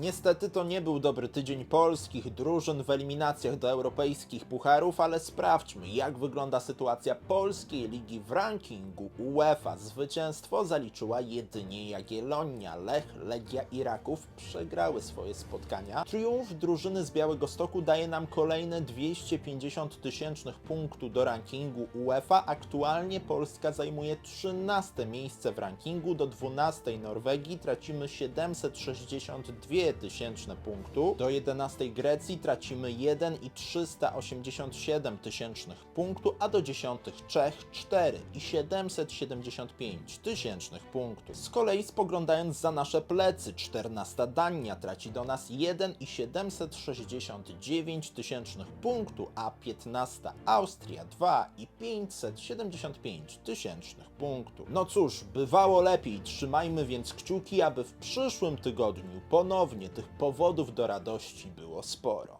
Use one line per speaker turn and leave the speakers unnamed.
Niestety to nie był dobry tydzień polskich drużyn w eliminacjach do europejskich pucharów, ale sprawdźmy, jak wygląda sytuacja polskiej ligi w rankingu UEFA. Zwycięstwo zaliczyła jedynie Jagiellonia. Lech, Legia i Raków przegrały swoje spotkania. Triumf drużyny z Białego Stoku daje nam kolejne 250 tysięcznych punktu do rankingu UEFA. Aktualnie Polska zajmuje 13 miejsce w rankingu, do 12 Norwegii tracimy 762 tysięczne punktu, do 11 Grecji tracimy 1 i 387 tysięcznych punktu, a do 10 Czech 4 i 775 tysięcznych punktów. Z kolei spoglądając za nasze plecy, 14 Dania traci do nas 1 i 769 tysięcznych punktu, a 15 Austria 2 i 575 tysięcznych punktów. No cóż, bywało lepiej, trzymajmy więc kciuki, aby w przyszłym tygodniu ponownie tych powodów do radości było sporo.